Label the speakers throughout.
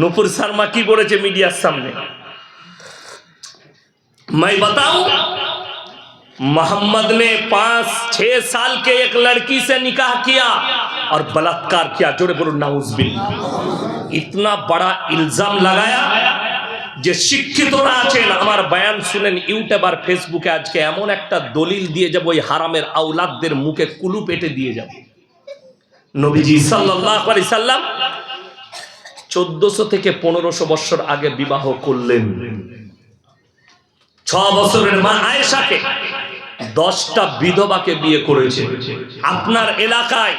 Speaker 1: নুপুর শর্মা কি বলেছে মিডিয়ার সামনে मैं बताऊं मोहम्मद ने पांच छह साल के एक लड़की से निकाह किया और बलात्कार किया जोड़े बोलो नाउजबिल इतना बड़ा इल्जाम लगाया যে শিক্ষিতরা আছেন আমার বয়ান শুনেন ইউটিউব আর ফেসবুকে আজকে এমন একটা দলিল দিয়ে যাব ওই হারামের আউলাদদের মুখে কুলু পেটে দিয়ে যাব নবীজি সাল্লাল্লাহু আলাইহি সাল্লাম চোদ্দশো থেকে পনেরোশো বছর আগে বিবাহ করলেন। ছ বছরের মা আয়েশাকে দশটা বিধবাকে বিয়ে করেছে। আপনার এলাকায়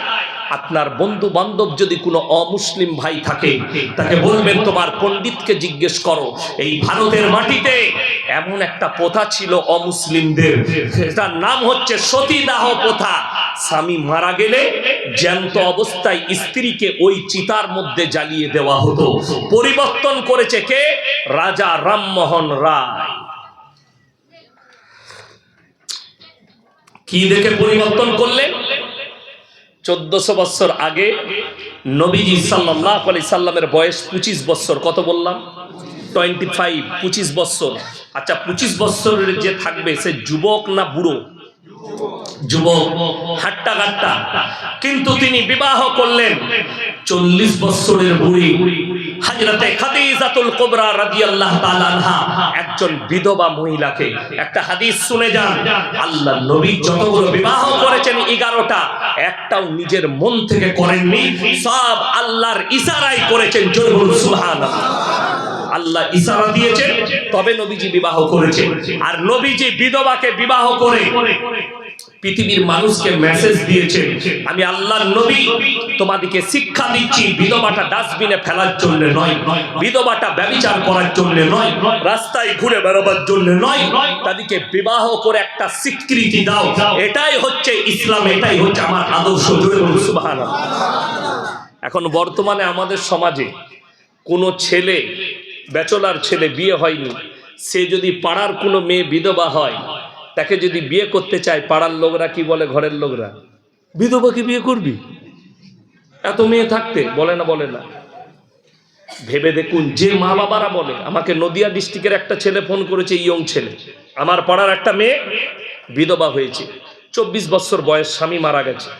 Speaker 1: আপনার বন্ধু বান্ধব যদি কোনো অমুসলিম ভাই থাকে, তাকে বলবেন, তোমার পণ্ডিতকে জিজ্ঞেস করো, এই ভারতের মাটিতে এমন একটা প্রথা ছিল অমুসলিমদের। তার নাম হচ্ছে সতীদাহ প্রথা স্বামী মারা গেলে জ্যান্ত অবস্থায় স্ত্রীকে ওই চিতার মধ্যে জ্বালিয়ে দেওয়া হতো। পরিবর্তন করেছে কে? রাজা রামমোহন রায়। কি দেখে পরিবর্তন করলেন? চোদ্দশো বছর আগে নবীজি সাল্লাহ আলি সাল্লামের বয়স পঁচিশ বছর, কত বললাম? টোয়েন্টি ফাইভ পঁচিশ বছর। আচ্ছা পঁচিশ বছরের যে থাকবে সে যুবক না বুড়ো? যুবক হাট্টা গাট্টা কিন্তু তিনি বিবাহ করলেন। চল্লিশ বছরের বুড়ি হাজরতে খাদিজাতুল কুবরা রাদিয়াল্লাহু তাআলা আনহা, একজন বিধবা মহিলাকে একটা হাদিস শুনে যান। আল্লাহ নবী যতগুলো বিবাহ করেছেন 11টা একটাও নিজের মন থেকে করেননি, সব আল্লাহর ইশারায় করেছেন, জোরে বলুন, সুবহানাল্লাহ। আল্লাহ ইশারা দিয়েছেন, তবে নবীজি বিবাহ করেছেন। আর নবীজি বিধবাকে বিবাহ করে পৃথিবীর মানুষকে মেসেজ দিয়েছেন, আমি আল্লাহ নবী, তোমাদেরকে শিক্ষা দিচ্ছি বিধবাটা ডাস্টবিনে ফেলার জন্য নয়, বিধবাটা ব্যবিচার করার জন্য নয়, রাস্তায় ঘুরে বেরোবার জন্য নয়, তাদেরকে বিবাহ করে একটা স্বীকৃতি দাও। এটাই হচ্ছে ইসলাম, এটাই হচ্ছে আমার আদর্শ এখন বর্তমানে আমাদের সমাজে কোনো ছেলে, ব্যাচলার ছেলে বিয়ে হয়নি, সে যদি পাড়ার কোনো মেয়ে বিধবা হয় তাকে যদি বিয়ে করতে চায়, পাড়ার লোকরা কি বলে, ঘরের লোকরা? বিধবাকে বিয়ে করবি? এত মেয়ে থাকতে, বলে না বলে না। ভেবে দেখুন, যে মা বাবারা বলে, আমাকে নদিয়া ডিস্ট্রিক্টের একটা ছেলে ফোন করেছে, ইয়ং ছেলে। আমার পাড়ার একটা মেয়ে বিধবা হয়েছে। চব্বিশ বছর বয়স, স্বামী মারা গেছে।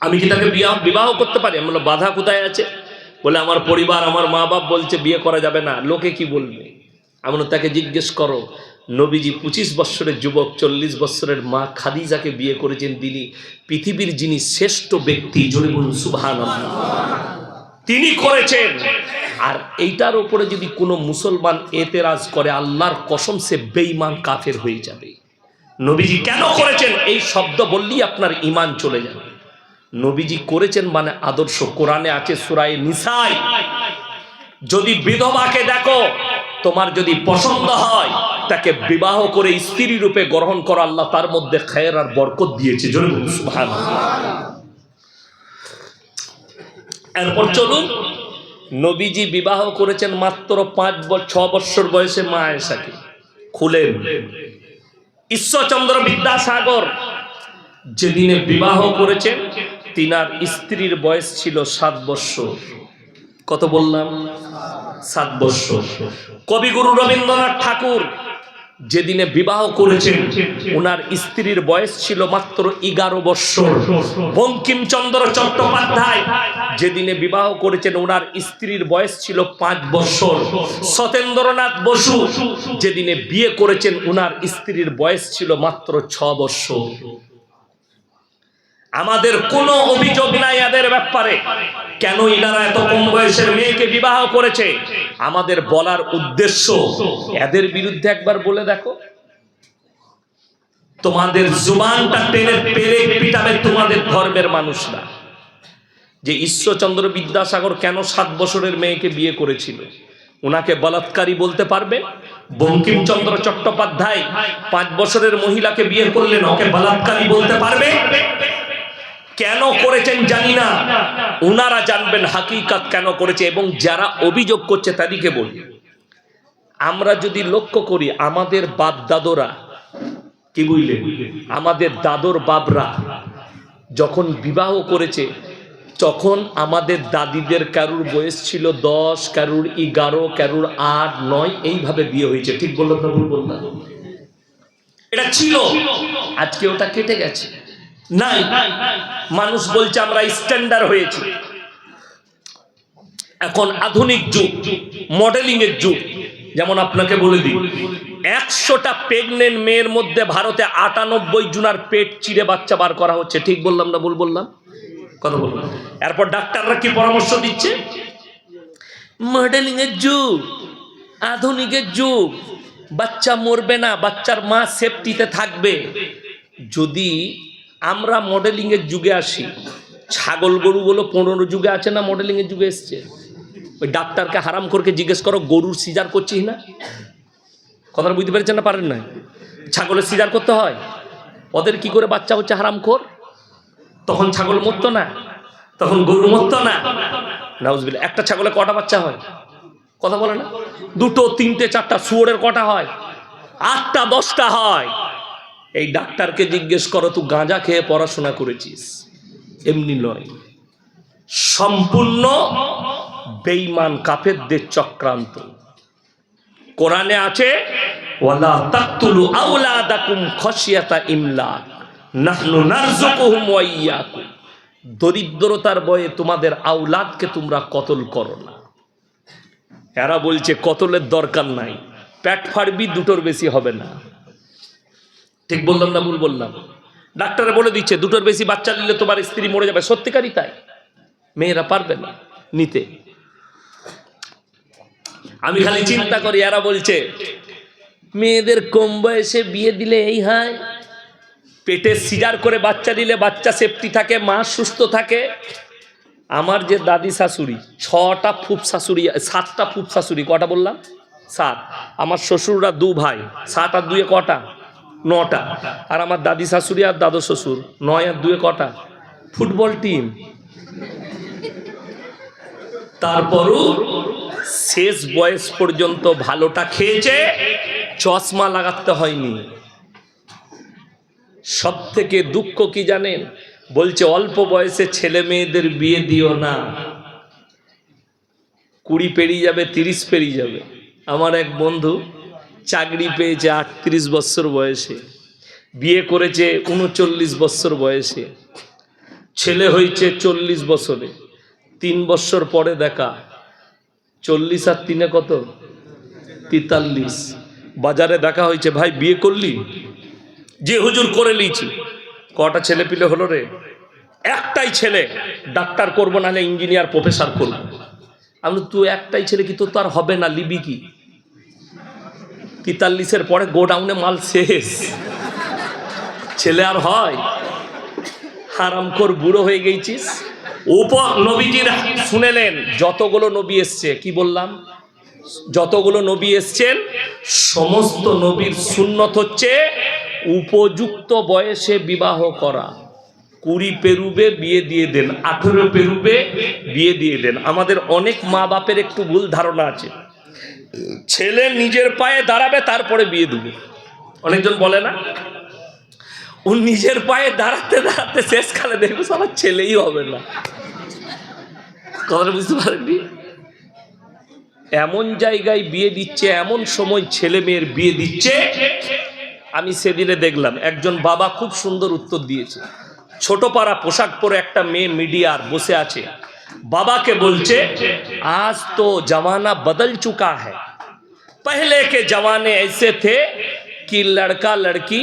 Speaker 1: আমি কি তাকে বিবাহ করতে পারি? আমি বাধা কোথায় আছে? বলে, আমার পরিবার, আমার মা বাপ বলছে, বিয়ে করা যাবে না। লোকে কি বলবে? আমি বললাম, তাকে জিজ্ঞেস করো নবীজি পঁচিশ বছরের যুবক চল্লিশ বছরের মা খাদিজাকে বিয়ে করেছেন তিনি পৃথিবীর যিনি শ্রেষ্ঠ ব্যক্তি জোরে বলুন তিনি করেছেন। আর এইটার উপরে যদি কোনো মুসলমান এতেরাজ করে আল্লাহর কসম সে বেঈমান কাফের হয়ে যাবে। নবীজি কেন করেছেন? এই শব্দ বললেই আপনার ইমান চলে যাবে। নবীজি করেছেন মানে আদর্শ। কোরআনে আছে সুরায় নিসাই। যদি বিধবাকে দেখো তোমার যদি পছন্দ হয়, তাকে বিবাহ করে স্ত্রী রূপে গ্রহণ করো আল্লাহ তার মধ্যে খায়ের আর বরকত দিয়েছে। এরপর চলুন। নবীজি বিবাহ করেছেন মাত্র পাঁচ ছ বছর বয়সে মা আয়েশাকে খুলেন। ঈশ্বরচন্দ্র বিদ্যাসাগর যেদিনে বিবাহ করেছেন, তিনার স্ত্রীর বয়স ছিল সাত বৎসর। কত বললাম? সাত কবিগুরু রবীন্দ্রনাথ ঠাকুর যেদিনে বিবাহ করেছেন, ওনার স্ত্রীর বয়স ছিল মাত্র এগারো বৎসর। বঙ্কিমচন্দ্র চট্টোপাধ্যায় যেদিনে বিবাহ করেছেন, ওনার স্ত্রীর বয়স ছিল পাঁচ বৎসর। সতেন্দ্রনাথ বসু যেদিনে বিয়ে করেছেন, ওনার স্ত্রীর বয়স ছিল মাত্র ছ বৎসর। আমাদের কোনো অভিযোগ নাই এদের ব্যাপারে। কেন ইনারা এত কম বয়সের মেয়েকে বিবাহ করেছে? আমাদের বলার উদ্দেশ্য এদের বিরুদ্ধে একবার বলে দেখো। তোমাদের জুবানটা টেনে পেরে পিটাবে তোমাদের ধর্মের মানুষরা। যে ঈশ্বরচন্দ্র বিদ্যাসাগর কেন সাত বছরের মেয়েকে বিয়ে করেছিল? ওনাকে বলাৎকারী বলতে পারবে? বঙ্কিমচন্দ্র চট্টোপাধ্যায় পাঁচ বছরের মহিলাকে বিয়ে করলেন, ওকে বলাৎকারী বলতে পারবে? কেন করেছেন জানি না। ওনারা জানবেন হাকিকাত কেন করেছে এবং যারা অভিযোগ করছে তাদেরকে বলি। আমরা যদি লক্ষ্য করি, আমাদের বাপ দাদরা, কি বুঝলেন? আমাদের দাদর বাবরা যখন বিবাহ করেছে, তখন আমাদের দাদিদের কারুর বয়স ছিল দশ, কারুর এগারো, কারুর আট, নয়, এইভাবে বিয়ে হয়েছে। ঠিক বললাম না ভুল বললাম এটা ছিল। আজকে ওটা কেটে গেছে। নাই। মানুষ বলছে আমরা স্ট্যান্ডার্ড হয়েছি। এখন আধুনিক যুগ মডেলিং এর যুগ। যেমন আপনাকে বলে দিই, একশোটা প্রেগনেন্ট মেয়ের মধ্যে ভারতে আটানব্বই জুনার পেট চিড়ে বাচ্চা বার করা হচ্ছে। ঠিক বললাম না ভুল বললাম? কথা বললাম। এরপর ডাক্তাররা কি পরামর্শ দিচ্ছে? মডেলিং এর যুগ, আধুনিকের যুগ। বাচ্চা মরবে না, বাচ্চার মা সেফটিতে থাকবে। যদি আমরা মডেলিং এর যুগে আসি। ছাগল গরুগুলো পনেরো যুগে আছে না মডেলিং এর যুগে এসছে? ওই ডাক্তারকে হারাম করকে জিজ্ঞেস করো, গরুর সিজার করছিস না? কথাটা বুঝতে পেরেছেন না পারেন না ছাগলের সিজার করতে হয়? ওদের কি করে বাচ্চা হচ্ছে হারাম খোর? তখন ছাগল মরতো না? তখন গরু মরতো না? নাউজবিল্লা একটা ছাগলে কটা বাচ্চা হয়? কথা বলে না? দুটো, তিনটে, চারটা, শুয়োরের কটা হয়? আটটা, দশটা হয়। এই ডাক্তারকে জিজ্ঞেস করো তুই গাঁজা খেয়ে পড়াশোনা করেছিস? এমনি নয়। সম্পূর্ণ বেঈমান, কাফেরদের চক্রান্ত। কোরআনে আছে, ওয়ালা তাকতুলু আওলাদাকুম খশিয়াতা ইমলাক নাহনু নারযুকুহুম ওয়া ইয়াকুম। দরিদ্রতার বয়ে তোমাদের আওলাদকে তোমরা কতল করো না। এরা বলছে, কতলের দরকার নাই প্যাট ফাড়বি, দুটোর বেশি হবে না। ঠিক বললাম না ভুল বললাম? ডাক্তারে বলে দিচ্ছে, দুটোর বেশি বাচ্চা নিলে তোমার স্ত্রী মরে যাবে। সত্যিকারই তাই। মেয়েরা পারবে না নিতে। আমি খালি চিন্তা করি, এরা বলছে, মেয়েদের কম বয়সে বিয়ে দিলে এই হয়। পেটে সিজার করে বাচ্চা দিলে বাচ্চা সেফটি থাকে, মা সুস্থ থাকে। আমার যে দাদি শাশুড়ি, ছটা ফুপ শাশুড়ি, সাতটা ফুপ শাশুড়ি, কটা বললাম? সাত। আমার শ্বশুররা দু ভাই, সাত আর দুয়ে কটা? নটা। আর আমার দাদি শাশুড়ি আর দাদু শ্বশুর। নয় আর দুয়ে কটা? Football team. তারপরও শেষ বয়স পর্যন্ত ভালোটা খেয়েছে, চশমা লাগাতে হয়নি। সব থেকে দুঃখ কি জানেন? বলছে, অল্প বয়সে ছেলে মেয়েদের বিয়ে দিও না। কুড়ি পেরিয়ে যাবে, তিরিশ পেরিয়ে যাবে। আমার এক বন্ধু চাকরি পেয়েছে আটত্রিশ বছর বয়সে, বিয়ে করেছে উনচল্লিশ বছর বয়সে, ছেলে হয়েছে চল্লিশ বছরে, তিন বছর পরে দেখা, চল্লিশ আর তিনে কত? তেতাল্লিশ। বাজারে দেখা হয়েছে, ভাই, বিয়ে করলি? যে হুজুর, করে লিছি কটা ছেলে পিলে হলো রে? একটাই ছেলে, ডাক্তার করব, নাহলে ইঞ্জিনিয়ার, প্রফেসর করব। আমি তুই একটাই ছেলে কি? তোর তো আর হবে না, লিবি কি? তেতাল্লিশের পরে গোডাউনে মাল শেষ। ছেলে আর হয়। হারামখোর বুড়ো হয়ে গেছিস। উপ নবীজির শুনেলেন, যতগুলো নবী এসছে, কি বললাম? যতগুলো নবী এসছেন সমস্ত নবীর সুন্নত হচ্ছে উপযুক্ত বয়সে বিবাহ করা। কুড়ি পেরুবে বিয়ে দিয়ে দেন, আঠেরো পেরুবে বিয়ে দিয়ে দেন। আমাদের অনেক মা বাপের একটু ভুল ধারণা আছে। ছেলে নিজের পায়ে দাঁড়াবে, তারপরে বিয়ে দেবে। অনেকজন বলে না? ও নিজের পায়ে দাঁড়াতে দাঁড়াতে শেষকালে দেখবে আমার ছেলেই হবে না। কথাটা বুঝতে পারেননি? এমন জায়গায় বিয়ে দিচ্ছে, এমন সময় ছেলে মেয়ের বিয়ে দিচ্ছে, আমি সেদিনে দেখলাম, একজন বাবা খুব সুন্দর উত্তর দিয়েছে। ছোট পাড়া পোশাক পরে একটা মেয়ে মিডিয়ার বসে আছে। বাবাকে বলছে আজ তো জমানা বদল চুকা है पहले के जमाने ऐसे थे कि लड़का लड़की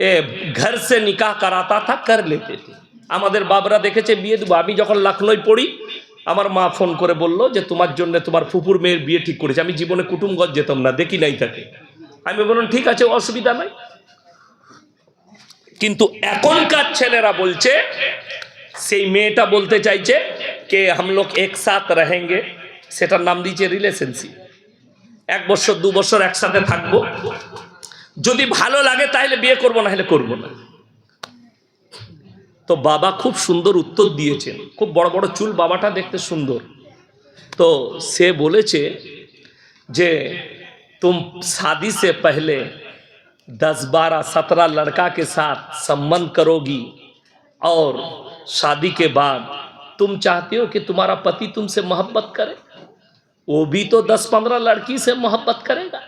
Speaker 1: এ, ঘর সে নিকাহ করাতা থা কর লেতে থে আমাদের বাবরা দেখেছে বিয়ে দেবো আমি যখন লখনৌ পড়ি আমার মা ফোন করে বলল যে তোমার জন্য তোমার ফুপুর মেয়ের বিয়ে ঠিক করেছে আমি জীবনে কুটুমগঞ্জ যেতাম না দেখি নাই তাকে আমি বললাম ঠিক আছে অসুবিধা নাই কিন্তু এখনকার ছেলেরা বলছে সেই মেয়েটা বলতে চাইছে কে হামলোক একসাথ রহেঙ্গে সেটার নাম দিয়েছে রিলেশনশিপ এক বছর দু বছর একসাথে থাকবো যদি ভালো লাগে তাহলে বিয়ে করবো না হলে করবো না তো বাবা খুব সুন্দর উত্তর দিয়েছেন খুব বড় বড় চুল বাবাটা দেখতে সুন্দর তো সে বলেছে যে तुम शादी से पहले दस बारह सत्रह लड़का के साथ संबंध करोगी और शादी के बाद तुम चाहते हो कि तुम्हारा पति तुमसे मोहब्बत करे वो भी तो दस पंद्रह लड़की से मोहब्बत करेगा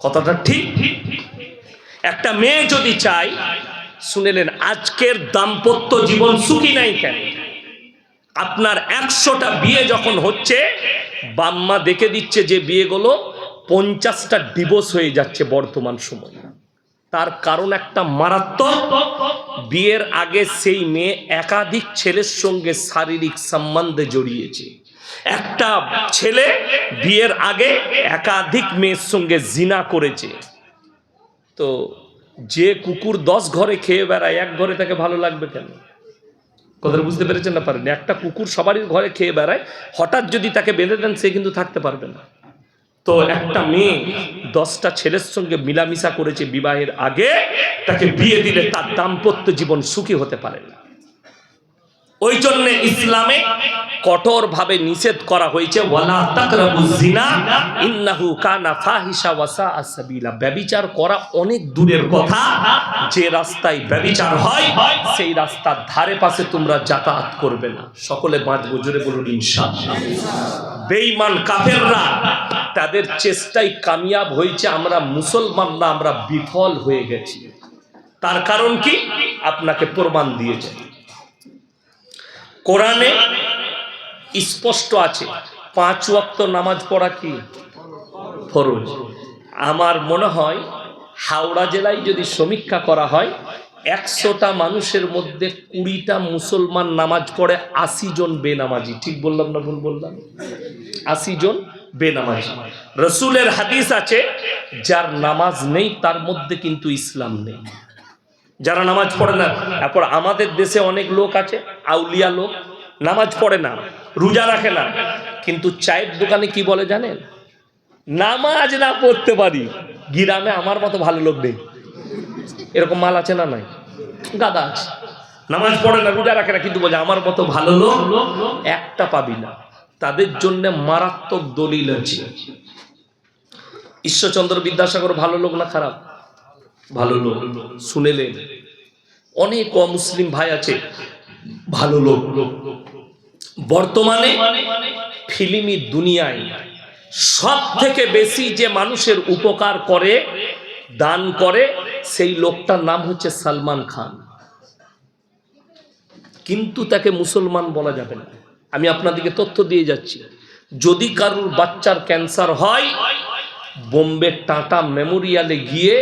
Speaker 1: কথাটা ঠিক একটা মেয়ে যদি চাই শুনেলেন আজকের দাম্পত্য জীবন সুখী নাই কেন আপনার একশোটা বিয়ে যখন হচ্ছে বাম্মা দেখে দিচ্ছে যে বিয়েগুলো পঞ্চাশটা ডিভোর্স হয়ে যাচ্ছে বর্তমান সময়ে তার কারণ একটা মারাত্মক। বিয়ের আগে সেই মেয়ে একাধিক ছেলের সঙ্গে শারীরিক সম্বন্ধে জড়িয়েছে। একটা ছেলে বিয়ের আগে একাধিক মেয়ের সঙ্গে জিনা করেছে। তো যে কুকুর দশ ঘরে খেয়ে বেড়ায়, এক ঘরে তাকে ভালো লাগবে কেন? কথাটা বুঝতে পেরেছেন না পারেন একটা কুকুর সবারই ঘরে খেয়ে বেড়ায়, হঠাৎ যদি তাকে বেঁধে দেন, সে কিন্তু থাকতে পারবে না। তো একটা মেয়ে দশটা ছেলের সঙ্গে মিলামিশা করেছে বিবাহের আগে, তাকে বিয়ে দিলে তার দাম্পত্য জীবন সুখী হতে পারে না। ওই জন্য ইসলামে কঠোর ভাবে নিষেধ করা হয়েছে, ওয়ালা জিনা ইন্নাহু কানা ফাহিশা ওয়া সাআ সাবিলা। করা অনেক দূরের কথা, যে রাস্তায় ব্যভিচার হয়, সেই রাস্তার ধারে পাশে তোমরা যাতায়াত করবে না। সকলে বাঁচবো জোরে বলুন, ইনশাআল্লাহ। বেঈমান কাফেররা, তাদের চেষ্টায় কামিয়াব হয়েছে, আমরা মুসলমানরা আমরা বিফল হয়ে গেছি। তার কারণ কি? আপনাকে প্রমাণ দিয়েছে। কোরআনে স্পষ্ট আছে, পাঁচ ওয়াক্ত নামাজ পড়া কি? ফরজ। আমার মনে হয়, হাওড়া জেলায় যদি সমীক্ষা করা হয়, একশোটা মানুষের মধ্যে কুড়িটা মুসলমান নামাজ পড়ে, আশি জন বেনামাজি। ঠিক বললাম না ভুল বললাম? আশি জন বেনামাজি। রসুলের হাদিস আছে, যার নামাজ নেই, তার মধ্যে কিন্তু ইসলাম নেই। যারা নামাজ পড়ে না তারপর আমাদের দেশে অনেক লোক আছে, আউলিয়া লোক, নামাজ পড়ে না, রোজা রাখে না, কিন্তু চায়ের দোকানে কি বলে জানেন? নামাজ না পড়তে পারি, গ্রামে আমার মতো ভালো লোক নেই। এরকম মাল আছে না নাই? গাদা আছে। নামাজ পড়ে না, রোজা রাখে না, কিন্তু বলে আমার মতো ভালো লোক একটা পাবি না। তাদের জন্য মারাত্মক দলিল আছে। ঈশ্বরচন্দ্র বিদ্যাসাগর ভালো লোক না খারাপ? ভালো লোক। শুনেলেন। অনেক অমুসলিম ভাই আছে, ভালো লোক। বর্তমানে ফিল্মি দুনিয়ায় সব থেকে বেশি যে মানুষের উপকার করে, দান করে, সেই লোকটার নাম হচ্ছে সালমান খান। কিন্তু তাকে মুসলমান বলা যাবে না। আমি আপনাদেরকে তথ্য দিয়ে যাচ্ছি। যদি কারুর বাচ্চার ক্যান্সার হয় বোম্বে টাটা মেমোরিয়ালে গিয়ে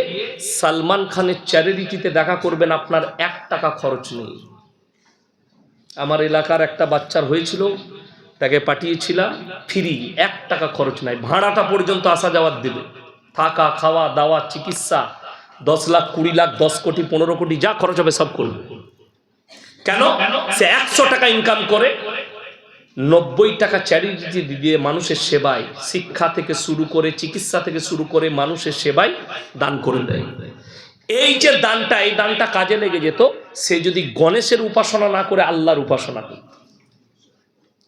Speaker 1: সালমান খানের চ্যারিটিতে দেখা করবেন আপনার এক টাকা খরচ নেই। আমার এলাকার একটা বাচ্চার হয়েছিল, তাকে পাঠিয়েছিলাম ফ্রি, এক টাকা খরচ নাই, ভাড়াটা পর্যন্ত আসা যাওয়ার দেবে। থাকা, খাওয়া, দাওয়া, চিকিৎসা, দশ লাখ, কুড়ি লাখ, দশ কোটি, পনেরো কোটি, যা খরচ হবে সব করবে। কেন? সে একশো টাকা ইনকাম করে নব্বই টাকা চ্যারিটি দিয়ে মানুষের সেবায়, শিক্ষা থেকে শুরু করে, চিকিৎসা থেকে শুরু করে মানুষের সেবায় দান করে দেয়। এই যে দানটা, এই দানটা কাজে লেগে যেত, সে যদি গণেশের উপাসনা না করে, আল্লাহর উপাসনা করত।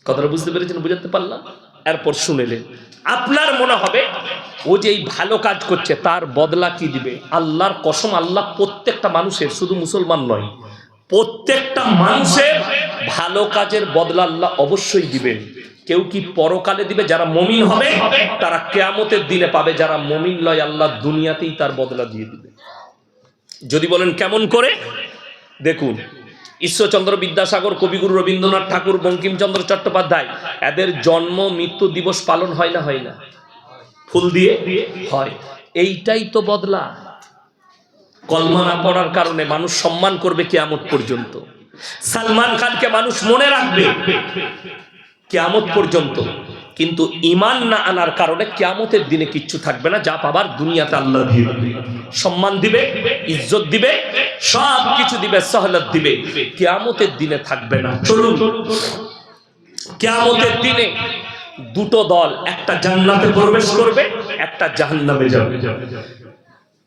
Speaker 1: কথাটা বুঝতে পেরেছেন, বুঝাতে পারলাম? এরপর শুনেলেন, আপনার মনে হবে, ও যে এই ভালো কাজ করছে, তার বদলা কি দিবে? আল্লাহর কসম, আল্লাহ প্রত্যেকটা মানুষের, শুধু মুসলমান নয় প্রত্যেকটা মানুষের ভালো কাজের বদলা আল্লাহ অবশ্যই দিবেন। কেউ কি পরকালে দিবে? যারা মমিন হবে, তারা কেয়ামতের দিনে পাবে। যারা মমিন লয় আল্লাহ দুনিয়াতেই তার বদলা দিয়ে দিবে। যদি বলেন কেমন করে? দেখুন, ঈশ্বরচন্দ্র বিদ্যাসাগর, কবিগুরু রবীন্দ্রনাথ ঠাকুর, বঙ্কিমচন্দ্র চট্টোপাধ্যায়, এদের জন্ম, মৃত্যু দিবস পালন হয় না হয় না? ফুল দিয়ে? হয়। এইটাই তো বদলা। কলমা না পড়ার কারণে মানুষ সম্মান করবে কেয়ামত পর্যন্ত। সালমান খানকে মানুষ মনে রাখবে কেয়ামত পর্যন্ত। কিন্তু ইমান না আনার কারণে কেয়ামতের দিনে কিচ্ছু থাকবে না, যা পাবার দুনিয়াতে আল্লাহ দিবে। সম্মান দিবে, ইজ্জত দিবে সব কিছু দিবে, সহলত দিবে। কেয়ামতের দিনে থাকবে না। চলুন, কেয়ামতের দিনে দুটো দল, একটা জান্নাতে প্রবেশ করবে, একটা জাহান্নামে যাবে।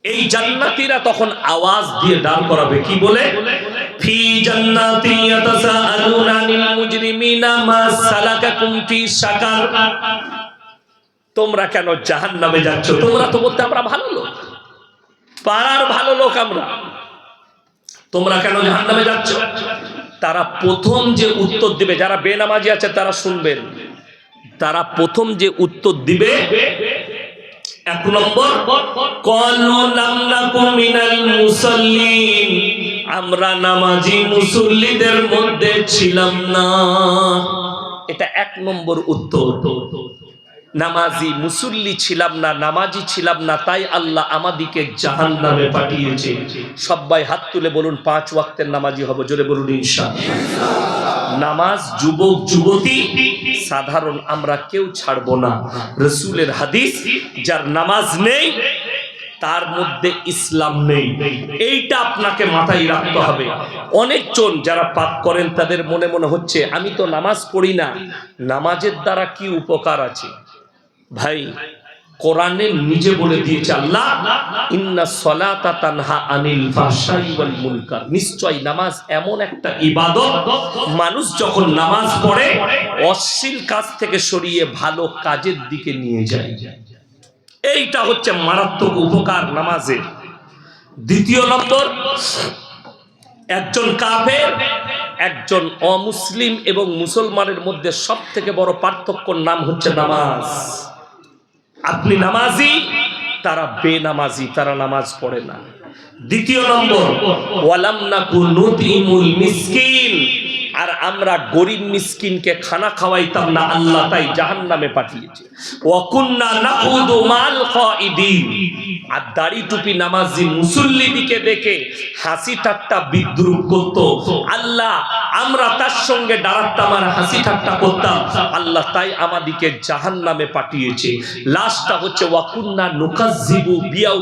Speaker 1: এই জান্নাতীরা তখন আওয়াজ দিয়ে দাঁড় করাবে, কি বলে? ফি জান্নাতি আনিল মুজরিমিনা মা সালাকাকুম ফি সাকার তোমরা কেন জাহান্নামে যাচ্ছ? তোমরা তো বলতে আমরা ভালো লোক। পাড়ার ভালো লোক আমরা। তোমরা কেন জাহান্নামে যাচ্ছ? তারা প্রথম যে উত্তর দিবে, যারা বেনামাজি আছে তারা শুনবেন, তারা প্রথম যে উত্তর দিবে এক নম্বর আমরা নামাজি মুসল্লিদের মধ্যে ছিলাম না। এটা এক নম্বর উত্তর। নামাজি মুসল্লি ছিলাম না, নামাজি ছিলাম না, তাই আল্লাহ আমাদিকে জাহান নামে পাঠিয়েছে। সবাই হাত তুলে বলুন, পাঁচ ওয়াক্তের নামাজি হব। জোরে বলুন, ইনশাআল্লাহ। নামাজ যুবক, যুবতী, সাধারণ আমরা কেউ ছাড়বো না। রসুলের হাদিস, যার নামাজ নেই, তার মধ্যে ইসলাম নেই। এইটা আপনাকে মাথায় রাখতে হবে। অনেকজন যারা পাপ করেন, তাদের মনে মনে হচ্ছে, আমি তো নামাজ পড়ি না। নামাজের দ্বারা কি উপকার আছে? ভাই কোরআনে নিজে বলে দিয়েছে আল্লাহ, ইন্না সলাতা তানহা আনিল ফাহশাই ওয়াল মুনকার। নিশ্চয় নামাজ এমন একটা ইবাদত, মানুষ যখন নামাজ পড়ে, অশ্লীল কাজ থেকে সরিয়ে ভালো কাজের দিকে নিয়ে যায়। এইটা হচ্ছে মারাত্মক উপকার নামাজের দ্বিতীয় নম্বর, একজন কাফের একজন অমুসলিম এবং মুসলমানের মধ্যে সব থেকে বড় পার্থক্যর নাম হচ্ছে নামাজ। আপনি নামাজি, তারা বেনামাজি, তারা নামাজ পড়ে না। দ্বিতীয় নম্বর, ওয়ালাম নাকু নুতিমুল মিসকিন। আর আমরা গরিব মিসকিনকে খানা খাওয়াইতাম না, আল্লাহ তাই জাহান্নামে পাঠিয়েছে। ওয়াকুন্না নাকুদু মাল কাইদিন আর দাড়ি টুপি নামাজি মুসল্লিদিকে দেখে হাসি ঠাট্টা বিদ্রুপ করত। আল্লাহ আমরা তার সঙ্গে দাঁড়াতাম আর হাসি ঠাট্টা করতাম। আল্লাহ তাই আমাদিকে জাহান নামে পাঠিয়েছে। লাস্টটা হচ্ছে ওয়াকুন্না নুকাজিবু বিয়াউ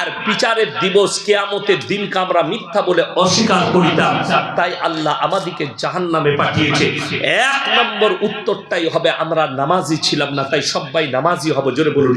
Speaker 1: আর বিচারের দিবস কেয়ামতের দিনকে আমরা মিথ্যা বলে অস্বীকার করিতাম। তাই আল্লাহ আমাদিকে জাহান নামে পাঠিয়েছে। এক নম্বর উত্তরটাই হবে আমরা নামাজি ছিলাম না, তাই সবাই নামাজি হব, জোরে বলুন।